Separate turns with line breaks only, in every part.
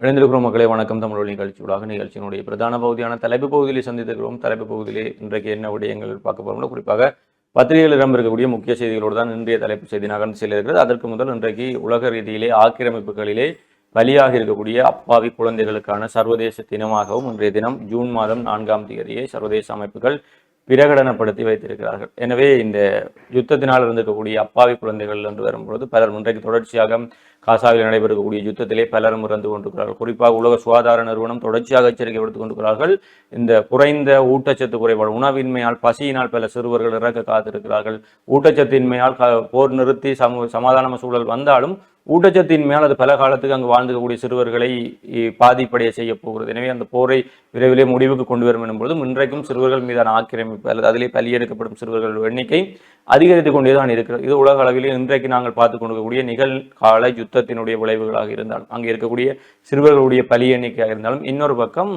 இணைந்திருக்கிறோம் மக்களே வணக்கம். தமிழ் நிகழ்ச்சியூடாக நிகழ்ச்சியினுடைய பிரதான பகுதியான தலைப்பு பகுதியிலே சந்தித்திருக்கிறோம். தலைப்பு பகுதியிலே இன்றைக்கு என்ன விடயங்கள் பார்க்க போறோம்னா குறிப்பாக பத்திரிகைகளிடம் இருக்கக்கூடிய முக்கிய செய்திகளோடு தான் இன்றைய தலைப்பு செய்தி நகர்ந்து செல்ல இருக்கிறது அதற்கு முதல் இன்றைக்கு உலக ரீதியிலே ஆக்கிரமிப்புகளிலே பலியாக இருக்கக்கூடிய அப்பாவி குழந்தைகளுக்கான சர்வதேச தினமாகவும் இன்றைய தினம் ஜூன் மாதம் நான்காம் தேதியை சர்வதேச அமைப்புகள் பிரகடனப்படுத்தி வைத்திருக்கிறார்கள். எனவே இந்த யுத்தத்தினால் இருந்திருக்கக்கூடிய அப்பாவி குழந்தைகள் என்று வரும்பொழுது பலர் இன்றைக்கு தொடர்ச்சியாக காசாவில் நடைபெறக்கூடிய யுத்தத்திலே பலரும் இறந்து கொண்டிருக்கிறார்கள். குறிப்பாக உலக சுகாதார நிறுவனம் தொடர்ச்சியாக எச்சரிக்கை விடுத்துக் கொண்டிருக்கிறார்கள். இந்த குறைந்த ஊட்டச்சத்து குறைபாடு உணவின்மையால் பசியினால் பல சிறுவர்கள் இறக்க காத்திருக்கிறார்கள். ஊட்டச்சத்தின்மையால் போர் நிறுத்தி சமூக சமாதான சூழல் வந்தாலும் ஊட்டச்சத்தின் மேல் அது பல காலத்துக்கு அங்கு வாழ்ந்துக்கக்கூடிய சிறுவர்களை பாதிப்படைய செய்ய போகிறது. எனவே அந்த போரை விரைவிலே முடிவுக்கு கொண்டு வரும் என்பதும் இன்றைக்கும் சிறுவர்கள் மீதான ஆக்கிரமிப்பு அல்லது அதிலே பலியெடுக்கப்படும் சிறுவர்கள் எண்ணிக்கை அதிகரித்து கொண்டே தான் இருக்கிறது. இது உலக அளவிலே இன்றைக்கு நாங்கள் பார்த்து கொண்டிருக்கக்கூடிய நிகழ்கால யுத்தத்தினுடைய விளைவுகளாக இருந்தாலும் அங்கே இருக்கக்கூடிய சிறுவர்களுடைய பலி எண்ணிக்கையாக இருந்தாலும் இன்னொரு பக்கம்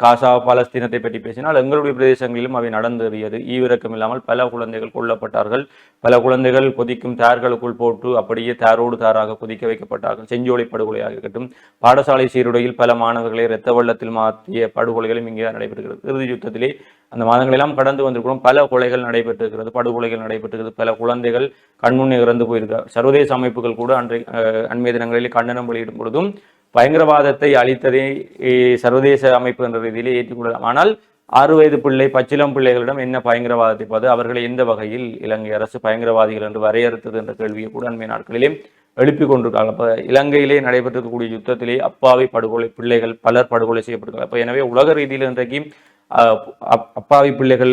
காசா பாலஸ்தீனத்தை பற்றி பேசினால் எங்களுடைய பிரதேசங்களிலும் அவை நடந்தேறியது. ஈவிரக்கம் இல்லாமல் பல குழந்தைகள் கொல்லப்பட்டார்கள். பல குழந்தைகள் கொதிக்கும் தார்களுக்குள் போட்டு அப்படியே தாரோடு தாராக கொதிக்க வைக்கப்பட்டார்கள். செஞ்சோலை படுகொலையாக இருக்கட்டும் பாடசாலை சீருடையில் பல மாணவர்களை இரத்த வெள்ளத்தில் மாற்றிய படுகொலைகளும் இங்கே நடைபெறுகிறது. இறுதி யுத்தத்திலே அந்த மாதங்களெல்லாம் கடந்து வந்திருக்கிறோம். பல கொலைகள் நடைபெற்றிருக்கிறது படுகொலைகள் நடைபெற்றிருக்கிறது. பல குழந்தைகள் கண்முன்னே இறந்து போயிருக்கிறார். சர்வதேச அமைப்புகள் கூட அன்றை அண்மைய தினங்களில் கண்டனம் வெளியிடும் பொழுதும் பயங்கரவாதத்தை அழித்ததை சர்வதேச அமைப்பு என்ற ரீதியிலே ஏற்றுக்கொள்ளலாம். ஆனால் ஆறு வயது பிள்ளை பச்சிளம் பிள்ளைகளிடம் என்ன பயங்கரவாதத்தை பார்த்து அவர்களை எந்த வகையில் இலங்கை அரசு பயங்கரவாதிகள் என்று வரையறுத்தது என்ற கேள்வியை கூட அண்மை நாட்களிலே எழுப்பி கொண்டிருக்காங்க. அப்ப இலங்கையிலே நடைபெற்றிருக்கக்கூடிய யுத்தத்திலே அப்பாவி படுகொலை பிள்ளைகள் பலர் படுகொலை செய்யப்பட்டிருக்காங்க. அப்போ எனவே உலக ரீதியில் இன்றைக்கு அப்பாவி பிள்ளைகள்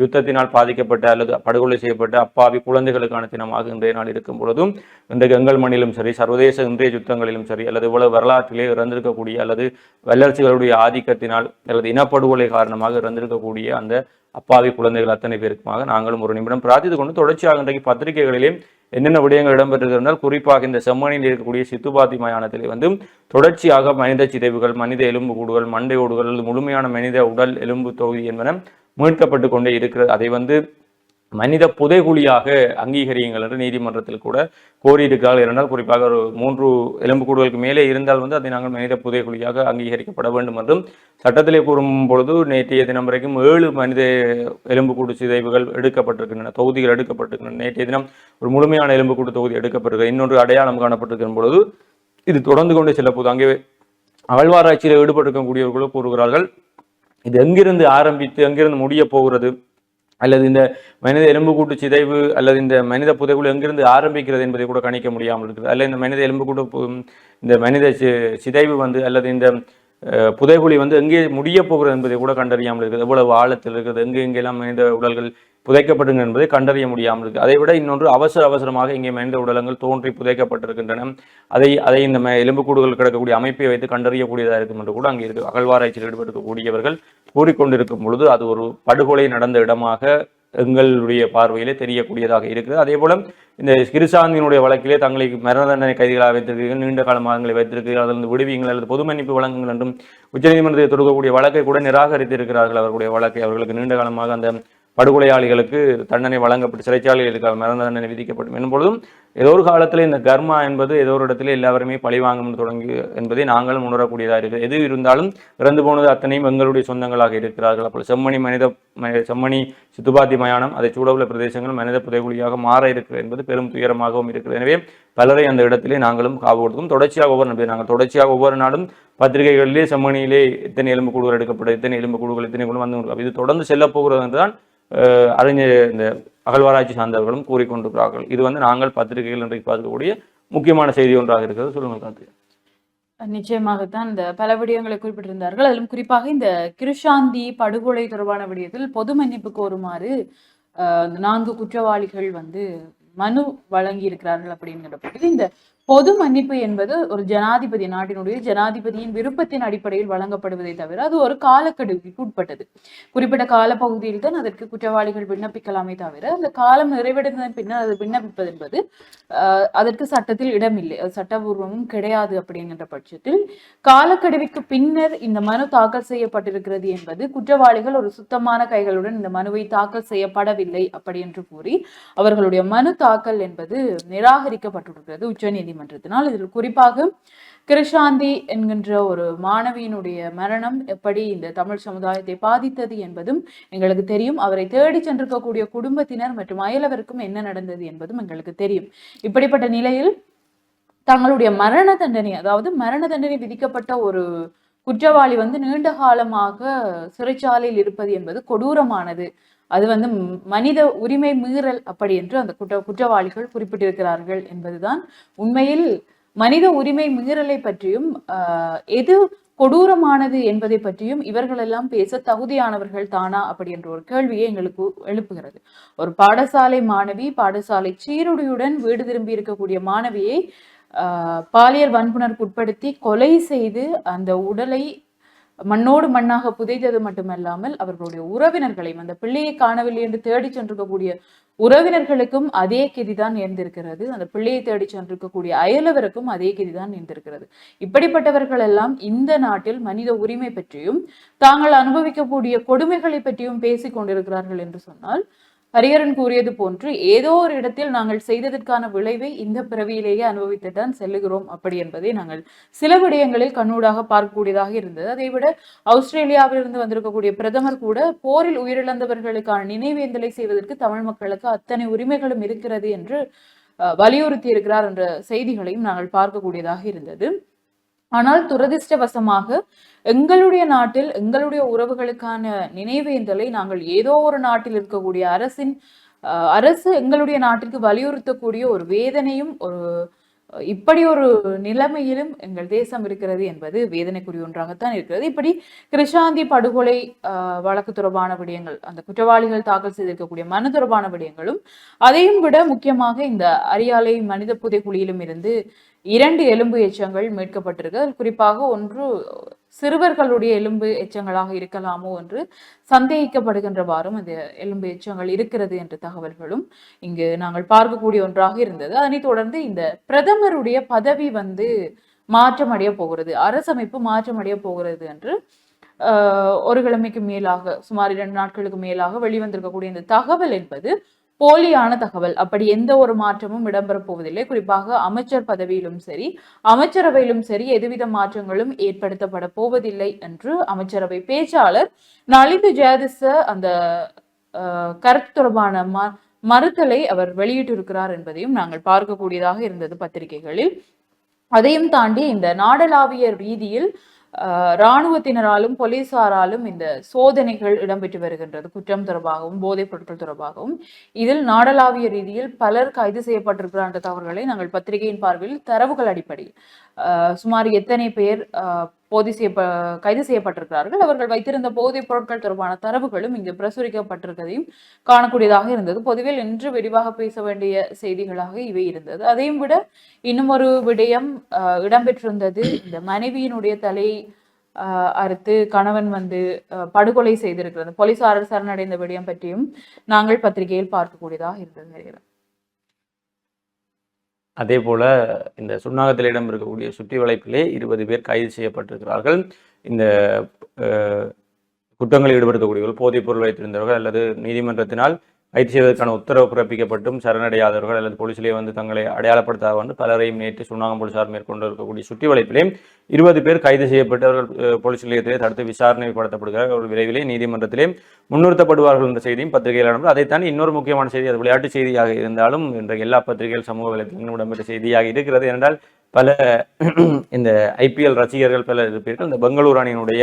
யுத்தத்தினால் பாதிக்கப்பட்ட அல்லது படுகொலை செய்யப்பட்ட அப்பாவி குழந்தைகளுக்கான தினமாக இன்றைய நாள் இருக்கும் பொழுதும் இன்றைக்கு எங்கள் மண்ணிலும் சரி சர்வதேச இன்றைய யுத்தங்களிலும் சரி அல்லது இவ்வளவு வரலாற்றிலே இறந்திருக்கக்கூடிய அல்லது வல்லரசுகளுடைய ஆதிக்கத்தினால் அல்லது இனப்படுகொலை காரணமாக இறந்திருக்கக்கூடிய அந்த அப்பாவி குழந்தைகள் அத்தனை பேருக்குமாக நாங்களும் ஒரு நிமிடம் பிரார்த்தித்துக் கொண்டு தொடர்ச்சியாக இன்றைக்கு பத்திரிகைகளிலே என்னென்ன விடயங்கள் இடம்பெற்றிருந்தால் குறிப்பாக இந்த செம்மணியில் இருக்கக்கூடிய சித்துபாத்தி மயானத்திலே வந்து தொடர்ச்சியாக மனித சிதைவுகள் மனித எலும்பு கூடுகள் மண்டை ஓடுகள் முழுமையான மனித உடல் எலும்பு தொகுதி என்பன மீட்கப்பட்டு கொண்டே இருக்கிறது. அதை வந்து மனித புதைகுழியாக அங்கீகரியுங்கள் என்று நீதிமன்றத்தில் கூட கோரியிருக்கிறார்கள். இருந்தால் குறிப்பாக ஒரு மூன்று எலும்புக்கூடுகளுக்கு மேலே இருந்தால் வந்து அதை நாங்கள் மனித புதைகுழியாக அங்கீகரிக்கப்பட வேண்டும் என்றும் சட்டத்திலே கூறும் பொழுது நேற்றைய தினம் வரைக்கும் ஏழு மனித எலும்புக்கூடு சிதைவுகள் எடுக்கப்பட்டிருக்கின்றன தொகுதிகள் எடுக்கப்பட்டிருக்கின்றன. நேற்றைய தினம் ஒரு முழுமையான எலும்புக்கூடு தொகுதி எடுக்கப்பட்டிருக்கு இன்னொன்று அடையாளம் காணப்பட்டிருக்கிற பொழுது இது தொடர்ந்து கொண்டே செல்ல போகுது. அங்கே அகழ்வாராய்ச்சியில் ஈடுபட்டிருக்கக்கூடியவர்களோ கூறுகிறார்கள் இது எங்கிருந்து ஆரம்பித்து எங்கிருந்து முடிய போகிறது? அல்லது இந்த மனித எலும்புக்கூட்டு சிதைவு அல்லது இந்த மனித புதைகுழி எங்கிருந்து ஆரம்பிக்கிறது என்பதை கூட கணிக்க முடியாமல் இருக்குது. அல்ல இந்த மனித எலும்புக்கூட்டு பு- இந்த மனித சி- சிதைவு வந்து அல்லது இந்த புதைகுழி வந்து எங்கே முடிய போகிறது என்பதை கூட கண்டறியாமல் இருக்குது. எவ்வளவு ஆழத்தில் இருக்குது எங்கே எங்கெல்லாம் மனித உடல்கள் புதைக்கப்படுங்க என்பதை கண்டறிய முடியாமல் இருக்குது அதை விட இன்னொன்று அவசர அவசரமாக இங்கே மனித உடலங்கள் தோன்றி புதைக்கப்பட்டிருக்கின்றன. அதை அதை இந்த எலும்புக்கூடுகள் கிடக்கக்கூடிய அமைப்பை வைத்து கண்டறியக்கூடியதாக இருக்கும் என்று கூட அங்கே இருக்கு. அகழ்வாராய்ச்சியில் ஈடுபடுத்தக்கூடியவர்கள் கூறிக்கொண்டிருக்கும் பொழுது அது ஒரு படுகொலை நடந்த இடமாக எங்களுடைய பார்வையிலே தெரியக்கூடியதாக இருக்கிறது. அதே போல இந்த கிருசாந்தியினுடைய வழக்கிலே தங்களை மரண தண்டனை கைதிகளாக வைத்திருக்கிறீர்கள் நீண்ட காலமாகங்களை வைத்திருக்கிறீர்கள் அதிலிருந்து விடுவியுங்கள் அல்லது பொது மன்னிப்பு வழங்குங்கள் என்றும் உச்சநீதிமன்றத்தில் தொடுக்கக்கூடிய வழக்கை கூட நிராகரித்திருக்கிறார்கள். அவர்களுடைய வழக்கை அவர்களுக்கு நீண்ட காலமாக அந்த படுகொலையாளிகளுக்கு தண்டனை வழங்கப்பட்டு சிறைச்சாலைகளுக்கு மரண தண்டனை விதிக்கப்படும். என்பொழுதும் ஏதோ ஒரு காலத்தில் இந்த கர்மா என்பது ஏதோ ஒரு இடத்துல எல்லாருமே பழி வாங்கும் தொடங்கி என்பதை நாங்களும் உணரக்கூடியதாக இருக்குது. எது இருந்தாலும் இறந்து போனது அத்தனையும் எங்களுடைய சொந்தங்களாக இருக்கிறார்கள். அப்போ செம்மணி மனித செம்மணி சித்துபாத்தி மயானம் அதை சூடவுள்ள பிரதேசங்கள் மனித புதைகுழியாக மாற இருக்கிறது என்பது பெரும் துயரமாகவும் இருக்கிறது. எனவே பலரை அந்த இடத்திலே நாங்களும் காவு கொடுக்கும் தொடர்ச்சியாக ஒவ்வொரு நம்பி நாங்கள் தொடர்ச்சியாக ஒவ்வொரு நாளும் பத்திரிகைகளிலே செம்மணியிலே இத்தனை எலும்பு கூடுகள் எடுக்கப்படும் இத்தனை எலும்பு கூடுகள் இத்தனை குழு வந்து இது தொடர்ந்து செல்ல போகிறது என்றுதான் அறிஞர் இந்த அகழ்வாராய்ச்சி சார்ந்தவர்களும் கூறிக்கொண்டிருக்கிறார்கள். இது வந்து நாங்கள் பத்திரிகைகள் இன்றைக்கு பார்க்கக்கூடிய முக்கியமான செய்தி ஒன்றாக இருக்கிறது. சொல்லுங்கள் கார்த்திகா
நிச்சயமாகத்தான். இந்த பல விடயங்களை குறிப்பிட்டிருந்தார்கள். அதிலும் குறிப்பாக இந்த கிருஷாந்தி படுகொலை தொடர்பான விடயத்தில் பொது மன்னிப்பு கோருமாறு இந்த நான்கு குற்றவாளிகள் வந்து மனு வழங்கி இருக்கிறார்கள் அப்படிங்கிறப்ப இந்த பொது மன்னிப்பு என்பது ஒரு ஜனாதிபதி நாட்டினுடைய ஜனாதிபதியின் விருப்பத்தின் அடிப்படையில் வழங்கப்படுவதை தவிர அது ஒரு காலக்கெடுவுக்கு உட்பட்டது. குறிப்பிட்ட காலப்பகுதியில் தான் அதற்கு குற்றவாளிகள் விண்ணப்பிக்கலாமே தவிர அந்த காலம் நிறைவடைந்ததன் பின்னர் அது விண்ணப்பிப்பது என்பது அதற்கு சட்டத்தில் இடமில்லை. அது சட்டபூர்வமும் கிடையாது அப்படிங்கின்ற பட்சத்தில் காலக்கெடுவிற்கு பின்னர் இந்த மனு தாக்கல் செய்யப்பட்டிருக்கிறது என்பது குற்றவாளிகள் ஒரு சுத்தமான கைகளுடன் இந்த மனுவை தாக்கல் செய்யப்படவில்லை அப்படி என்று கூறி அவர்களுடைய மனு தாக்கல் என்பது நிராகரிக்கப்பட்டிருக்கிறது நீதிமன்றத்தினால் இதில் குறிப்பாக கிருஷாந்தி என்கின்ற ஒரு மாணவியினுடைய மரணம் எப்படி இந்த தமிழ் சமுதாயத்தை பாதித்தது என்பதும் எங்களுக்கு தெரியும். அவரை தேடி சென்றிருக்கக்கூடிய குடும்பத்தினர் மற்றும் அயலவருக்கும் என்ன நடந்தது என்பதும் எங்களுக்கு தெரியும். இப்படிப்பட்ட நிலையில் தங்களுடைய மரண தண்டனை அதாவது மரண தண்டனை விதிக்கப்பட்ட ஒரு குற்றவாளி வந்து நீண்ட காலமாக சிறைச்சாலையில் இருப்பது என்பது கொடூரமானது. அது வந்து மனித உரிமை மீறல் அப்படி என்று அந்த குற்ற குற்றவாளிகள் குறிப்பிட்டிருக்கிறார்கள் என்பதுதான் உண்மையில் மனித உரிமை மீறலை பற்றியும் எது கொடூரமானது என்பதை பற்றியும் இவர்கள் எல்லாம் பேச தகுதியானவர்கள் தானா அப்படி என்ற ஒரு கேள்வியை எங்களுக்கு எழுப்புகிறது. ஒரு பாடசாலை மாணவி பாடசாலை சீருடையுடன் வீடு திரும்பி இருக்கக்கூடிய மாணவியை பாலியல் வன்புணர்வுக்கு உட்படுத்தி கொலை செய்து அந்த உடலை மண்ணோடு மண்ணாக புதைத்தது மட்டுமல்லாமல் அவர்களுடைய உறவினர்களையும் அந்த பிள்ளையை காணவில்லை என்று தேடி சென்றிருக்கக்கூடிய உறவினர்களுக்கும் அதே கெதிதான் நேர்ந்திருக்கிறது. அந்த பிள்ளையை தேடி சென்றிருக்கக்கூடிய அயலவருக்கும் அதே கெதிதான் நேர்ந்திருக்கிறது. இப்படிப்பட்டவர்கள் எல்லாம் இந்த நாட்டில் மனித உரிமை பற்றியும் தாங்கள் அனுபவிக்கக்கூடிய கொடுமைகளை பற்றியும் பேசிக் கொண்டிருக்கிறார்கள் என்று சொன்னால் ஹரிஹரன் கூறியது போன்று ஏதோ ஒரு இடத்தில் நாங்கள் செய்ததற்கான விளைவை இந்த பிறவியிலேயே அனுபவித்து தான் செல்லுகிறோம் அப்படி என்பதை நாங்கள் சில விடயங்களில் கண்ணூடாக பார்க்கக்கூடியதாக இருந்தது. அதை விட ஆஸ்திரேலியாவிலிருந்து வந்திருக்கக்கூடிய பிரதமர் கூட போரில் உயிரிழந்தவர்களுக்கான நினைவேந்தலை செய்வதற்கு தமிழ் மக்களுக்கு அத்தனை உரிமைகளும் இருக்கிறது என்று வலியுறுத்தி இருக்கிறார் என்ற செய்திகளையும் நாங்கள் பார்க்கக்கூடியதாக இருந்தது. ஆனால் துரதிர்ஷ்டவசமாக எங்களுடைய நாட்டில் எங்களுடைய உறவுகளுக்கான நினைவேந்தலை நாங்கள் ஏதோ ஒரு நாட்டில் இருக்கக்கூடிய அரசின் அஹ், அரசு எங்களுடைய நாட்டிற்கு வலியுறுத்தக்கூடிய ஒரு வேதனையும் ஒரு இப்படி ஒரு நிலைமையிலும் எங்கள் தேசம் இருக்கிறது என்பது வேதனைக்குரிய ஒன்றாகத்தான் இருக்கிறது. இப்படி கிருஷாந்தி படுகொலை வழக்கு தொடர்பான விடயங்கள் அந்த குற்றவாளிகள் தாக்கல் செய்திருக்கக்கூடிய மனு தொடர்பான விடயங்களும் அதையும் விட முக்கியமாக இந்த அரியாலை மனித புதைக்குழியிலும் இருந்து இரண்டு எலும்பு எச்சங்கள் மீட்கப்பட்டிருக்கு. அதில் குறிப்பாக ஒன்று சிறுவர்களுடைய எலும்பு எச்சங்களாக இருக்கலாமோ என்று சந்தேகிக்கப்படுகின்றவாறும் அந்த எலும்பு எச்சங்கள் இருக்கிறது என்ற தகவல்களும் இங்கு நாங்கள் பார்க்கக்கூடிய ஒன்றாக இருந்தது. அதனைத் தொடர்ந்து இந்த பிரதமருடைய பதவி வந்து மாற்றமடைய போகிறது. அரசமைப்பு மாற்றமடைய போகிறது என்று ஒரு கிழமைக்கு மேலாக சுமார் இரண்டு நாட்களுக்கு மேலாக வெளிவந்திருக்கக்கூடிய இந்த தகவல் என்பது போலியான தகவல். அப்படி எந்த ஒரு மாற்றமும் இடம்பெறப் போவதில்லை. குறிப்பாக அமைச்சர் பதவியிலும் சரி அமைச்சரவையிலும் சரி எதுவித மாற்றங்களும் ஏற்படுத்தப்பட போவதில்லை என்று அமைச்சரவை பேச்சாளர் நலிந்து ஜெயதிச அந்த அஹ், கருத்து தொடர்பான ம மறுத்தலை அவர் வெளியிட்டிருக்கிறார் என்பதையும் நாங்கள் பார்க்கக்கூடியதாக இருந்தது பத்திரிகைகளில். அதையும் தாண்டி இந்த நாடளாவிய ரீதியில் இராணுவத்தினராலும் போலீசாராலும் இந்த சோதனைகள் இடம்பெற்று வருகின்றது குற்றம் தொடர்பாகவும் போதைப் பொருட்கள் தொடர்பாகவும். இதில் நாடளாவிய ரீதியில் பலர் கைது செய்யப்பட்டிருக்கிறார் என்ற தகவல்களை நாங்கள் பத்திரிகையின் பார்வையில் தரவுகள் அடிப்படையில் சுமார் எத்தனை பேர் அஹ், போதி செய்ய கைது செய்யப்பட்டிருக்கிறார்கள். அவர்கள் வைத்திருந்த போதைப் பொருட்கள் தொடர்பான தரவுகளும் இங்கு பிரசுரிக்கப்பட்டிருக்கதையும் காணக்கூடியதாக இருந்தது. பொதுவில் இன்று விரிவாக பேச வேண்டிய செய்திகளாக இவை இருந்தது. அதையும் விட இன்னும் ஒரு விடயம் அஹ், இடம்பெற்றிருந்தது. இந்த மனைவியினுடைய தலை அறுத்து கணவன் வந்து அஹ், படுகொலை செய்திருக்கிறது. போலீசாரர் சரணடைந்த விடயம் பற்றியும் நாங்கள் பத்திரிகையில் பார்க்கக்கூடியதாக இருந்தது.
அதே போல இந்த சுண்ணாகத்தில் இடம் இருக்கக்கூடிய சுற்றி வளைப்பிலே இருபது பேர் கைது செய்யப்பட்டிருக்கிறார்கள். இந்த குற்றங்களில் ஈடுபடுத்தக்கூடியவர்கள் போதைப் பொருள் வைத்திருந்தவர்கள் அல்லது நீதிமன்றத்தினால் கைது செய்வதற்கான உத்தரவு பிறப்பிக்கப்பட்டும் சரணடையாதவர்கள் அல்லது போலீசிலே வந்து தங்களை அடையாளப்படுத்தாத வந்து பலரையும் நேற்று சுன்னாகம் போலீசார் மேற்கொண்டு இருக்கக்கூடிய சுற்றி வளைப்பிலே இருபது பேர் கைது செய்யப்பட்டவர்கள் போலீஸ் நிலையத்திலே தடுத்து விசாரணைப்படுத்தப்படுகிறார்கள். ஒரு விரைவிலே நீதிமன்றத்திலே முன்னிறுத்தப்படுவார்கள் என்ற செய்தியும் பத்திரிகையில் நடந்தது அதைத்தான் இன்னொரு முக்கியமான செய்தி அது விளையாட்டு செய்தியாக இருந்தாலும் இன்றைய எல்லா பத்திரிகைகள் சமூக வலைத்தளங்களும் இடம்பெற்ற செய்தியாக இருக்கிறது. என்றால் பல இந்த ஐபிஎல் ரசிகர்கள் பல இருப்பீர்கள். இந்த பெங்களூர் அணியினுடைய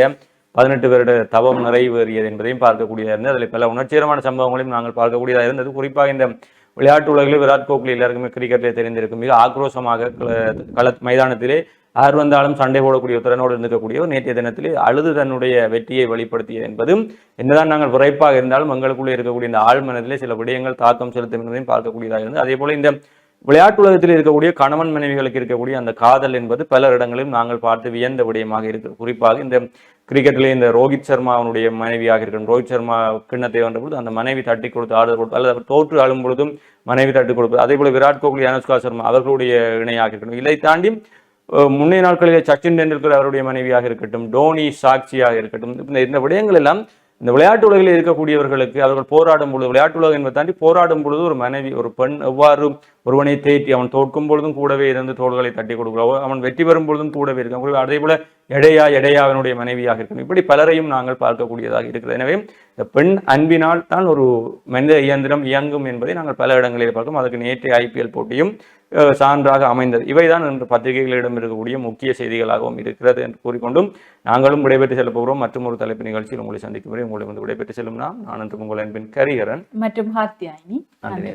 பதினெட்டு வருட தவம் நிறைவேறியது என்பதையும் பார்க்கக்கூடியதாக இருந்தது. அதில் பல உணர்ச்சிகரமான சம்பவங்களையும் நாங்கள் பார்க்கக்கூடியதாக இருந்தது. குறிப்பாக இந்த விளையாட்டு உலகில் விராட் கோஹ்லி எல்லாருக்குமே கிரிக்கெட்டில் தெரிந்திருக்கும். மிக ஆக்ரோஷமாக கள- மைதானத்திலே யார் வந்தாலும் சண்டை போடக்கூடிய திறனோடு இருந்திருக்கக்கூடிய நேற்றைய தினத்திலே அழுது தன்னுடைய வெற்றியை வெளிப்படுத்தியது என்பதும் என்னதான் நாங்கள் விரைப்பாக இருந்தாலும் எங்களுக்குள்ளே இருக்கக்கூடிய இந்த ஆழ் சில விடயங்கள் தாக்கம் செலுத்தும் என்பதையும் பார்க்கக்கூடியதாக இருந்தது. அதே போல இந்த விளையாட்டு உலகத்தில் இருக்கக்கூடிய கணவன் மனைவிகளுக்கு இருக்கக்கூடிய அந்த காதல் என்பது பல இடங்களிலும் நாங்கள் பார்த்து வியந்த விடயமாக இருக்கு. குறிப்பாக இந்த கிரிக்கெட்ல இந்த ரோஹித் சர்மாவுடைய மனைவியாக இருக்கணும் ரோஹித் சர்மா கிண்ணத்தை வென்ற பொழுது அந்த மனைவி தட்டி கொடுத்து ஆறுதல் கொடுத்து அல்லது அவர் தோற்று ஆளும் பொழுதும் மனைவி தட்டி கொடுப்பது அதே போல விராட் கோஹ்லி அனுஷ்கா சர்மா அவர்களுடைய இணையாக இருக்கணும் இதை தாண்டி முன்னே முன்னைய நாட்களிலே சச்சின் டெண்டுல்கர் அவருடைய மனைவியாக இருக்கட்டும் டோனி சாக்சியாக இருக்கட்டும் இந்த இந்த விடயங்கள் எல்லாம் இந்த விளையாட்டு உலகில் இருக்கக்கூடியவர்களுக்கு அவர்கள் போராடும் பொழுது விளையாட்டு உலகம் என்பதை தாண்டி போராடும் பொழுது ஒரு மனைவி ஒரு பெண் எவ்வாறு ஒருவனை தேற்றி அவன் தோற்கும் பொழுதும் கூடவே இருந்து தோள்களை தட்டி கொடுக்கிறோம் அவன் வெற்றி பெறும் பொழுதும் கூடவே இருக்கான். அதே போல எடையா எடையா அவனுடைய மனைவியாக இருக்கும். இப்படி பலரையும் நாங்கள் பார்க்கக்கூடியதாக இருக்கிறது. எனவே இந்த பெண் அன்பினால் தான் ஒரு மனித இயந்திரம் இயங்கும் என்பதை நாங்கள் பல இடங்களில் பார்க்கிறோம். அதுக்கு நேற்றைய ஐபிஎல் போட்டியும் சான்றாக அமைந்தது. இவைதான் இன்று பத்திரிகைகளிடம் இருக்கக்கூடிய முக்கிய செய்திகளாகவும் இருக்கிறது என்று கூறிக்கொண்டும் நாங்களும் விடைபெற்று செல்ல போகிறோம். மற்றும் ஒரு தலைப்பு நிகழ்ச்சியில் உங்களை சந்திக்கும் வரை உங்களை வந்து விடைபெற்று செல்லும் நாம் நான் என்று உங்கள் அன்பின் கரிகரன்.
மற்றும்
நன்றி.